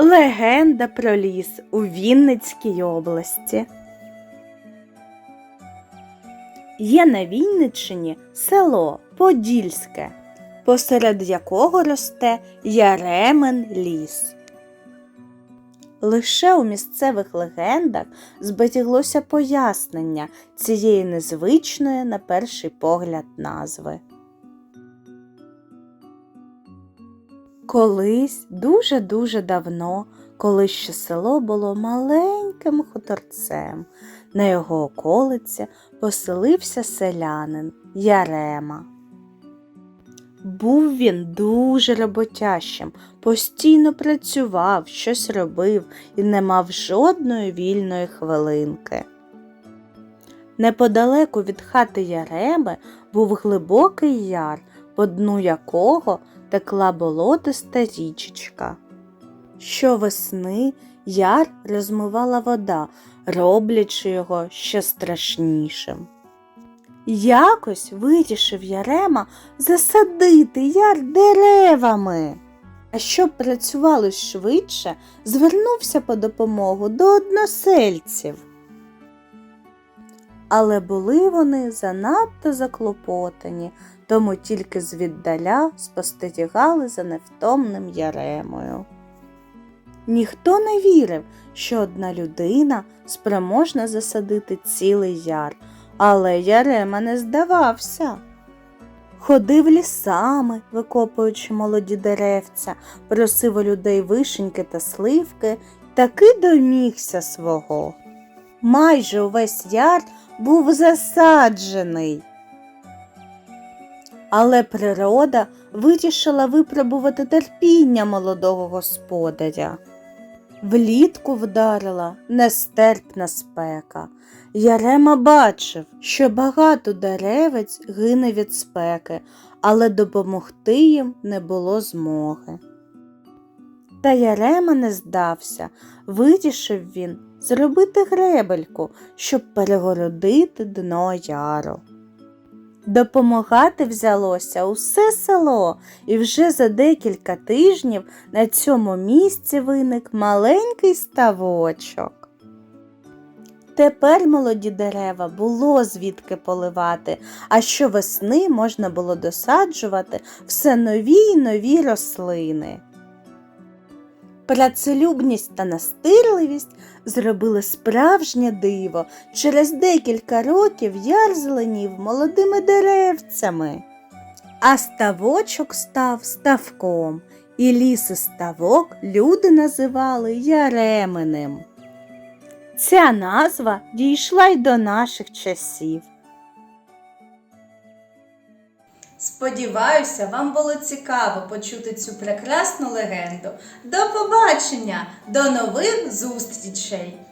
Легенда про ліс у Вінницькій області. Є на Вінниччині село Подільське, посеред якого росте Яремен ліс. Лише у місцевих легендах зберіглося пояснення цієї незвичної на перший погляд назви. Колись дуже-дуже давно, коли ще село було маленьким хуторцем, на його околиці поселився селянин Ярема. Був він дуже роботящим, постійно працював, щось робив і не мав жодної вільної хвилинки. Неподалеку від хати Яреми був глибокий яр, по дну якого текла болотиста річечка. Щовесни яр розмивала вода, роблячи його ще страшнішим. Якось вирішив Ярема засадити яр деревами. А щоб працювало швидше, звернувся по допомогу до односельців. Але були вони занадто заклопотані, тому тільки звіддаля спостерігали за невтомним Яремою. Ніхто не вірив, що одна людина спроможна засадити цілий яр, але Ярема не здавався. Ходив лісами, викопуючи молоді деревця, просив у людей вишеньки та сливки, таки домігся свого. Майже увесь яр був засаджений. Але природа вирішила випробувати терпіння молодого господаря. Влітку вдарила нестерпна спека. Ярема бачив, що багато деревець гине від спеки, але допомогти їм не було змоги. Та Ярема не здався, вирішив він зробити гребельку, щоб перегородити дно яру. Допомагати взялося усе село, і вже за декілька тижнів на цьому місці виник маленький ставочок. Тепер молоді дерева було звідки поливати, а щовесни можна було досаджувати все нові й нові рослини. Працелюбність та настирливість зробили справжнє диво. Через декілька років яр зеленів молодими деревцями. А ставочок став ставком, і ліс і ставок люди називали Яременем. Ця назва дійшла й до наших часів. Сподіваюся, вам було цікаво почути цю прекрасну легенду. До побачення, до нових зустрічей!